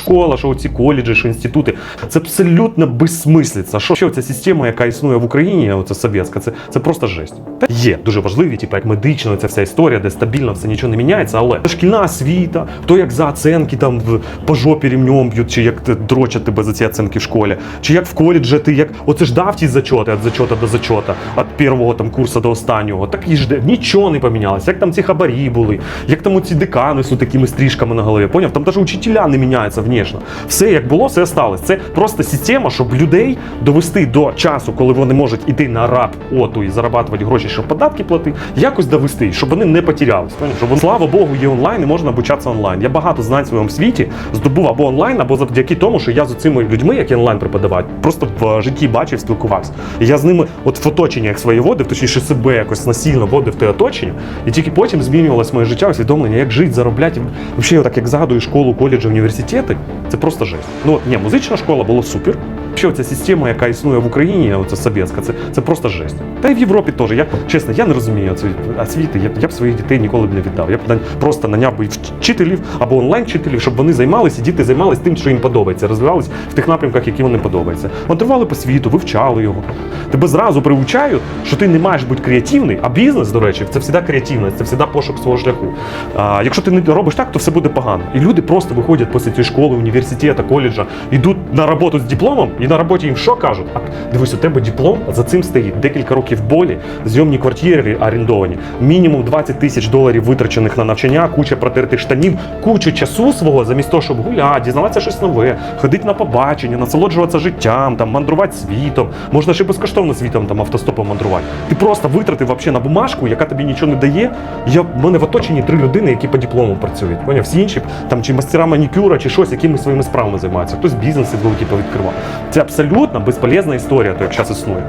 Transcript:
школа, що ці коледжі, що інститути. Це абсолютно безсмислиця. Що, що ця система, яка існує в Україні, оця совєтська, це, це просто жесть. Та є дуже важливі, типу як медична, ця вся історія, де стабільно все нічого не міняється, але шкільна освіта, то як за оценки там в- по жопі рівнем б'ють, чи як дрочать тебе за ці оценки в школі, чи як в коледжі ти як оце ж дав ті зачоти від зачота до зачота, від першого там курсу до останнього. Так і жде, нічого не помінялося. Як там ці хабарі були, як там ці декани з такими стрижками на голові. Поняв? Там навіть учителя не міняються внешне. Все як було, все осталось. Це просто система, щоб людей довести до часу, коли вони можуть іти на раб оту і зарабатувати гроші, щоб податки платити, якось довести, щоб вони не потерялись. Щоб слава Богу, є онлайн і можна обучатися онлайн. Я багато знань в своєму світі здобув або онлайн, або завдяки тому, що я з цими людьми, які онлайн преподавають, просто в житті бачив, спілкувався. І я з ними, от в оточенні як своє водив, точніше себе якось насильно водив те оточення, і тільки потім змінювалось моє життя, усвідомлення, як жити, заробляти. Взагалі, так як згадую школу, коледжі, університети, це просто жесть. Ну ні, музична школа була супер. Взагалі, ця система, яка існує в Україні, оця совєтська, це, це просто жесть. Та й в Європі теж. Я чесно, я не розумію освіти. Я, я б своїх дітей ніколи б не віддав. Я б просто наняв би вчителів або онлайн-вчителів, щоб вони займалися, і діти займалися тим, що їм подобається, розвивалися в тих напрямках, які вони подобаються. Мандрували по світу, вивчали його. Тебе зразу приучають, що ти не маєш бути креативний, а бізнес, до речі, це завжди креативність, це завжди пошук свого шляху. А, якщо ти не робиш так, то все буде погано. І люди просто виходять після цієї школи, університету, коледжа, йдуть на роботу з дипломом, і на роботі їм що кажуть? А дивись, у тебе диплом, за цим стоїть декілька років болі, зйомні квартири орендовані, мінімум 20 тисяч доларів витрачених на навчання, куча протертих штанів, кучу часу свого, замість того, щоб гуляти, дізнаватися щось нове, ходити на побачення, насолоджуватися життям, там мандрувати світом. Можна ще безкоштовно світом там автостопом мандрувати. Ти просто витратив вообще на бумажку, яка тобі нічого не дає. Я в мене в оточенні три людини, які по диплому працюють. Поняв? Всі інші там чи мастера манікюра, чи щось, якимись своїми справами займаються. Хтось бізнеси великі повідкривав. Це абсолютно безполезна історія, то як зараз існує.